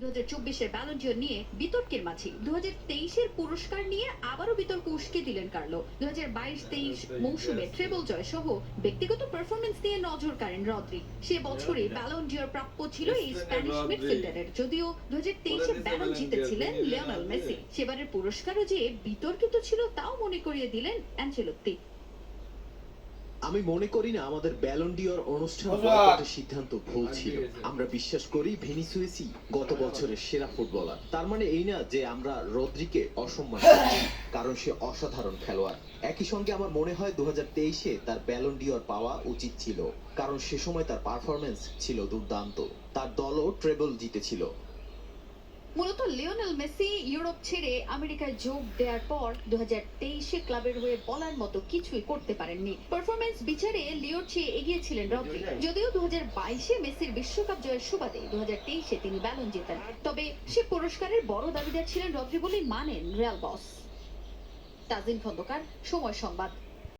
দু হাজার চব্বিশের ব্যালন্ডিয়র নিয়ে বিতর্কের মাঝে দু হাজার তেইশের পুরস্কার নিয়ে আবারও বিতর্ক উস্কে দিলেন কার্লো। দু হাজার বাইশ তেইশ মৌসুমে ট্রেবল জয় সহ ব্যক্তিগত পারফরমেন্স নিয়ে নজর কাড়েন রদ্রি। সে বছরে ব্যালন্ডিয়র প্রাপ্য ছিল এই স্প্যানিশ মিডফিল্ডারের যদিও দু হাজার তেইশে ব্যালন জিতেছিলেন লিওনেল মেসি সেবারের পুরস্কারও যে বিতর্কিত ছিল তাও মনে করিয়ে দিলেন অ্যাঞ্চেলোত্তি আমি মনে করি না আমাদের ব্যালন্ডিয়র অনুষ্ঠান বাবা! বয়কটের সিদ্ধান্ত ভুল ছিল। আমরা বিশ্বাস করি ভেনিসুয়েসি গত বছরের সেরা ফুটবলার। তার মানে এই না যে আমরা রদ্রিকে অসম্মান করছি কারণ সে অসাধারণ খেলোয়াড়। একই সঙ্গে আমার মনে হয় দু হাজার তেইশে তার ব্যালন্ডিয়র পাওয়া উচিত ছিল কারণ সে সময় তার পারফরমেন্স ছিল দুর্দান্ত। তার দলও ট্রেবল জিতেছিল। মূলত লিওনেল মেসি ইউরোপ ছেড়ে আমেরিকায় যোগ দেওয়ার পর দু তেইশে ক্লাবের হয়ে বলার মতো কিছুই করতে পারেননি। পারফরমেন্স বিচারে লিওর চেয়ে এগিয়েছিলেন রদ্রি। যদিও দু বাইশে মেসির বিশ্বকাপ জয়ের সুবাদে দু তেইশে তিনি ব্যালন জেতেন। তবে সে পুরস্কারের বড় দাবিদার ছিলেন রদ্রি বলেই মানেন রিয়াল বস। তাজিন খন্দকার, সময় সংবাদ।